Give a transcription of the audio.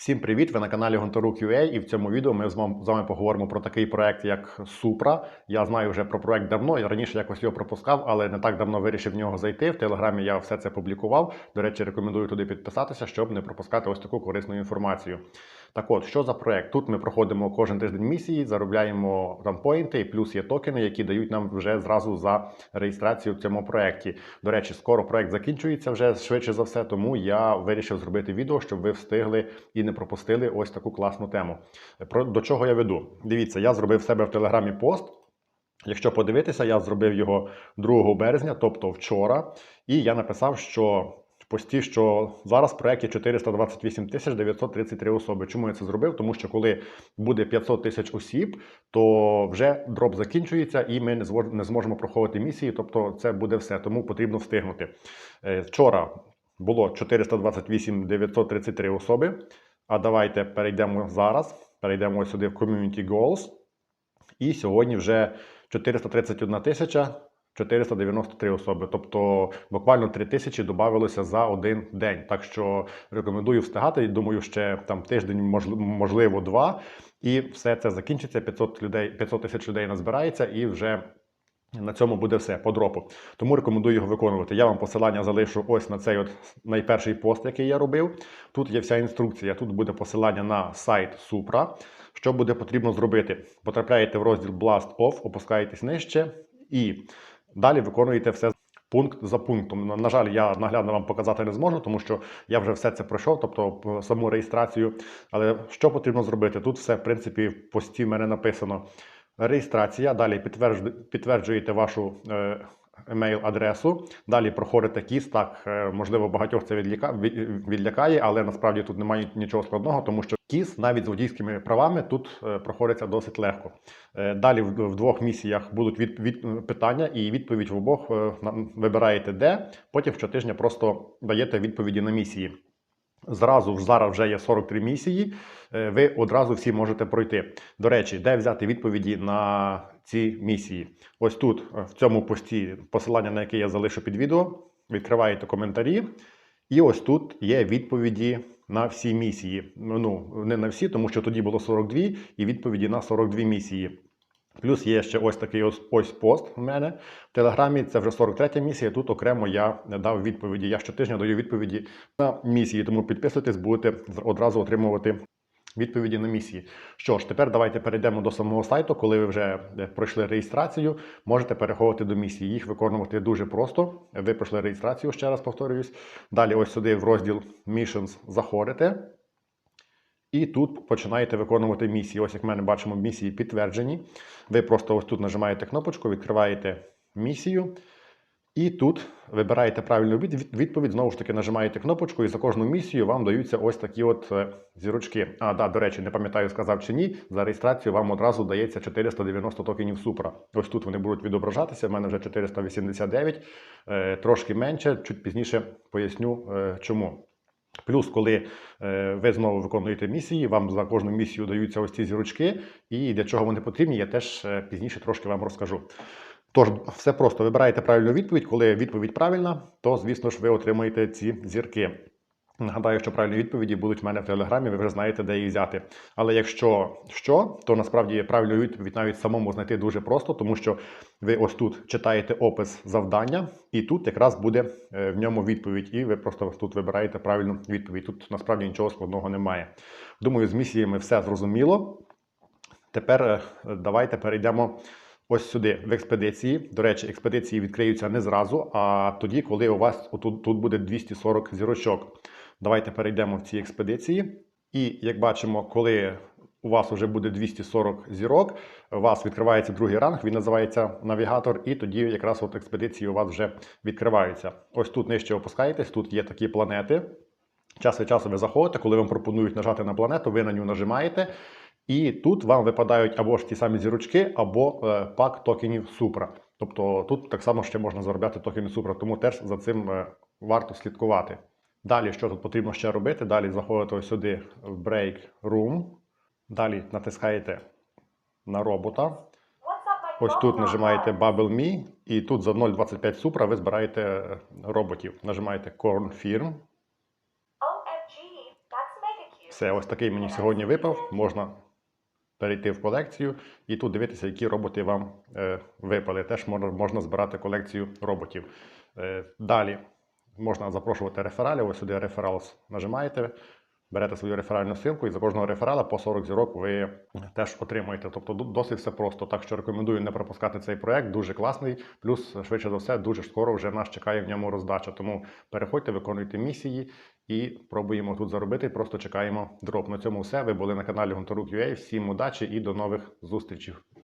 Всім привіт! Ви на каналі Гонтарук.ua і в цьому відео ми з вами, поговоримо про такий проект, як Supra. Я знаю вже про проект давно. Я раніше якось його пропускав, але не так давно вирішив в нього зайти. В телеграмі я все це публікував. До речі, рекомендую туди підписатися, щоб не пропускати ось таку корисну інформацію. Так от, що за проект? Тут ми проходимо кожен тиждень місії, заробляємо там поінти, і плюс є токени, які дають нам вже зразу за реєстрацію в цьому проекті. До речі, скоро проект закінчується вже швидше за все, тому я вирішив зробити відео, щоб ви встигли і не пропустили ось таку класну тему. Про до чого я веду? Дивіться, я зробив в себе в телеграмі пост. Якщо подивитися, я зробив його 2 березня, тобто вчора, і я написав, що пості, що зараз в проєкті 428 тисяч 933 особи. Чому я це зробив? Тому що коли буде 500 тисяч осіб, то вже дроп закінчується, і ми не зможемо проходити місії. Тобто, це буде все. Тому потрібно встигнути. Е, Вчора було 428 933 особи. А давайте перейдемо зараз. Перейдемо сюди в Community Goals. І сьогодні вже 431 тисяча 493 особи. Тобто буквально 3 тисячі додавалося за один день. Так що рекомендую встигати. Думаю, ще там тиждень, можливо, два. І все це закінчиться. 500 людей, 500 тисяч людей назбирається і вже. На цьому буде все по дропу. Тому рекомендую його виконувати. Я вам посилання залишу ось на цей от найперший пост, який я робив. Тут є вся інструкція. Тут буде посилання на сайт Supra. Що буде потрібно зробити? Потрапляєте в розділ Blast Off, опускаєтесь нижче і далі виконуєте все пункт за пунктом. На- жаль, я наглядно вам показати не зможу, тому що я вже все це пройшов, тобто саму реєстрацію. Але що потрібно зробити? Тут все, в принципі, в пості в мене написано. Реєстрація, далі підтверджу- підтверджуєте вашу е, емейл-адресу, далі проходите кіс. Так, е, можливо, багатьох це відляка, відлякає, але насправді тут немає нічого складного, тому що кіс навіть з водійськими правами тут е, проходиться досить легко. Е, Далі в, двох місіях будуть від, від, питання, і відповідь в обох е, вибираєте де. Потім щотижня просто даєте відповіді на місії. Зразу зараз вже є 43 місії. е, Ви одразу всі можете пройти. До речі, де взяти відповіді на ці місії? Ось тут, е, в цьому пості, посилання на яке я залишу під відео, відкриваєте коментарі, і ось тут є відповіді на всі місії. Ну, не на всі, тому що тоді було 42, і відповіді на 42 місії. Плюс є ще ось такий ось, пост у мене в Телеграмі. Це вже 43 місія. Тут окремо я дав відповіді. Я щотижня даю відповіді на місії, тому підписуйтесь, будете одразу отримувати відповіді на місії. Що ж, тепер давайте перейдемо до самого сайту. Коли ви вже е, пройшли реєстрацію, можете переходити до місії. Їх виконувати дуже просто. Ви пройшли реєстрацію, ще раз повторююсь. Далі, ось сюди в розділ Missions заходите. І тут починаєте виконувати місії. Ось як ми бачимо, місії підтверджені. Ви просто ось тут нажимаєте кнопочку, відкриваєте місію. І тут вибираєте правильну відповідь. Знову ж таки, нажимаєте кнопочку, і за кожну місію вам даються ось такі от е, зірочки. А, да, до речі, не пам'ятаю, сказав чи ні. За реєстрацію вам одразу дається 490 токенів Супра. Ось тут вони будуть відображатися. В мене вже 489, е, трошки менше. Чуть пізніше поясню, е, чому. Плюс, коли е, ви знову виконуєте місії, вам за кожну місію даються ось ці зірочки, і для чого вони потрібні, я теж е, пізніше трошки вам розкажу. Тож, все просто вибираєте правильну відповідь. Коли відповідь правильна, то звісно ж ви отримаєте ці зірки. Нагадаю, що правильні відповіді будуть в мене в телеграмі, ви вже знаєте, де їх взяти. Але якщо що, то насправді правильну відповідь навіть самому знайти дуже просто, тому що ви ось тут читаєте опис завдання, і тут якраз буде е, в ньому відповідь, і ви просто тут вибираєте правильну відповідь. Тут насправді нічого складного немає. Думаю, з місіями все зрозуміло. Тепер е, давайте перейдемо ось сюди в експедиції. До речі, експедиції відкриються не зразу, а тоді, коли у вас отут, тут буде 240 зірочок. Давайте перейдемо в ці експедиції. І як бачимо, коли у вас вже буде 240 зірок, у вас відкривається другий ранг, він називається навігатор, і тоді якраз от експедиції у вас вже відкриваються. Ось тут нижче опускаєтесь, тут є такі планети. Час від часу ви заходите, коли вам пропонують нажати на планету, ви на нього нажимаєте. І тут вам випадають або ж ті самі зірочки, або е, пак токенів Супра. Тобто тут так само ще можна заробляти токени Супра, тому теж за цим е, варто слідкувати. Далі, що тут потрібно ще робити? Далі заходите ось сюди в Break Room. Далі натискаєте на робота. Ось тут нажимаєте Bubble Me, і тут за 0,25 Супра ви збираєте е, роботів. Нажимаєте mega cute. Все, ось такий мені сьогодні випав. Можна перейти в колекцію і тут дивитися, які роботи вам е, випали. Теж можна, можна збирати колекцію роботів. Е, далі можна запрошувати рефералів. Ось сюди реферал нажимаєте, берете свою реферальну ссылку і за кожного реферала по 40 зірок ви теж отримуєте. Тобто досить все просто. Так що рекомендую не пропускати цей проект. Дуже класний. Плюс, швидше за все, дуже скоро вже нас чекає в ньому роздача. Тому переходьте, виконуйте місії і пробуємо тут заробити. Просто чекаємо дроп. На цьому все. Ви були на каналі Гонтарук.ua. Всім удачі і до нових зустрічей.